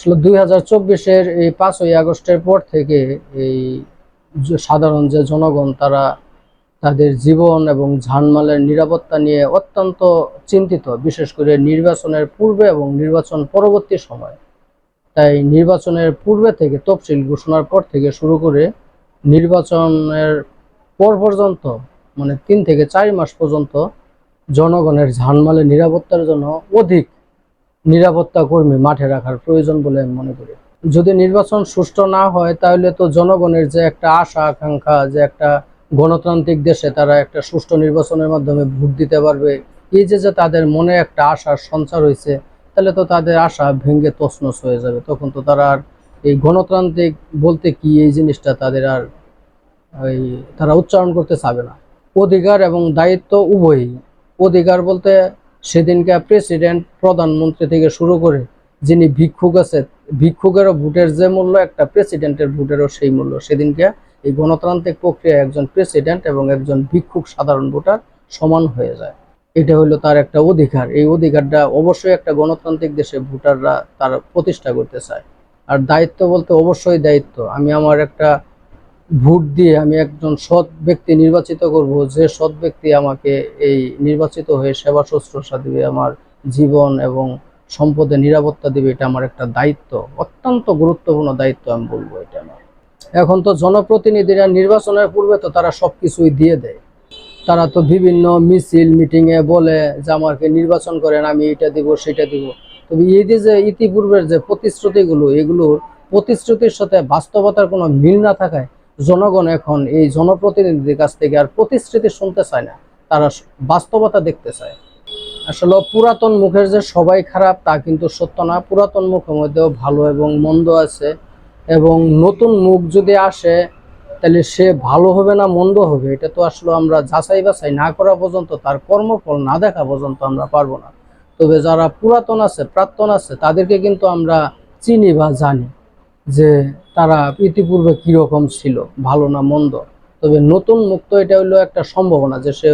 আসলে দুই হাজার চব্বিশের এই পাঁচই আগস্টের পর থেকে এই সাধারণ যে জনগণ, তারা তাদের জীবন এবং ঝানমালের নিরাপত্তা নিয়ে অত্যন্ত চিন্তিত, বিশেষ করে নির্বাচনের পূর্বে এবং নির্বাচন পরবর্তী সময়। তাই নির্বাচনের পূর্বে থেকে তফসিল ঘোষণার পর থেকে শুরু করে নির্বাচনের পর পর্যন্ত মানে তিন থেকে চার মাস পর্যন্ত জনগণের ঝানমালের নিরাপত্তার জন্য অধিক নিরাপত্তা কর্মী মাঠে রাখার প্রয়োজন বলে আমি মনে করি। যদি নির্বাচন সুষ্ঠু না হয়, তাহলে তো জনগণের যে একটা আশা, আকাঙ্ক্ষা, যে একটা গণতান্ত্রিক দেশে তারা একটা সুষ্ঠু নির্বাচনের মাধ্যমে ভোট দিতে পারবে, এই যে যে তাদের মনে একটা আশার সঞ্চার হয়েছে তাহলে তো তাদের আশা ভেঙে তছনছ হয়ে যাবে। তখন তো তারা আর এই গণতান্ত্রিক বলতে কি, এই জিনিসটা তাদের আর ওই তারা উচ্চারণ করতে চাবে না। অধিকার এবং দায়িত্ব উভয়ই। অধিকার বলতে সেদিনকে প্রেসিডেন্ট, প্রধানমন্ত্রী থেকে শুরু করে যিনি ভিক্ষুক আছে, ভিক্ষুকেরও ভোটের যে মূল্য, একটা প্রেসিডেন্টের ভোটেরও সেই মূল্য। সেদিনকে এই গণতান্ত্রিক প্রক্রিয়া একজন প্রেসিডেন্ট এবং একজন ভিক্ষুক সাধারণ ভোটার সমান হয়ে যায়। এটা হলো তার একটা অধিকার। এই অধিকারটা অবশ্যই একটা গণতান্ত্রিক দেশে ভোটাররা তার প্রতিষ্ঠা করতে চায়। আর দায়িত্ব বলতে অবশ্যই দায়িত্ব। আমি আমার একটা ভোট দিয়ে আমি একজন সৎ ব্যক্তি নির্বাচিত করব, যে সৎ ব্যক্তি আমাকে এই নির্বাচিত হয়ে সেবা শুশ্রূষা দিবে, আমার জীবন এবং সম্পদে নিরাপত্তা দিবে, এটা আমার একটা দায়িত্ব, অত্যন্ত গুরুত্বপূর্ণ দায়িত্ব আমি বলব এটা আমার। এখন তো জনপ্রতিনিধিরা নির্বাচনের পূর্বে তো তারা সবকিছুই দিয়ে দেয়। তারা তো বিভিন্ন মিছিল, মিটিংয়ে বলে যে আমাকে নির্বাচন করেন, আমি এটা দিব, সেটা দিব। তবে এই যে ইতিপূর্বের যে প্রতিশ্রুতিগুলো, এগুলোর প্রতিশ্রুতির সাথে বাস্তবতার কোনো মিল না থাকায় জনগণ এখন এই জনপ্রতিনিধিদের কাছ থেকে আর প্রতিশ্রুতি শুনতে চায় না, তারা বাস্তবতা দেখতে চায়। আসলে পুরাতন মুখের যে সবাই খারাপ তা কিন্তু সত্য না। পুরাতন মুখের মধ্যেও ভালো এবং মন্দ আছে এবং নতুন মুখ যদি আসে, তাহলে সে ভালো হবে না মন্দ হবে? এটা তো আসলে আমরা যাচাই বাছাই না করা পর্যন্ত, তার কর্মফল না দেখা পর্যন্ত আমরা পারব না। তবে যারা পুরাতন আছে, প্রাক্তন আছে, তাদেরকে কিন্তু আমরা চিনি বা জানি। যে তারা ইতিপূর্বে কীরকম ছিল, ভালো না মন্দ। তবে নতুন মুক্ত এটা হলো একটা সম্ভাবনা যে সে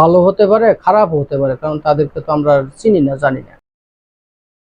ভালো হতে পারে খারাপ হতে পারে, কারণ তাদেরকে তো আমরা চিনি না, জানি না।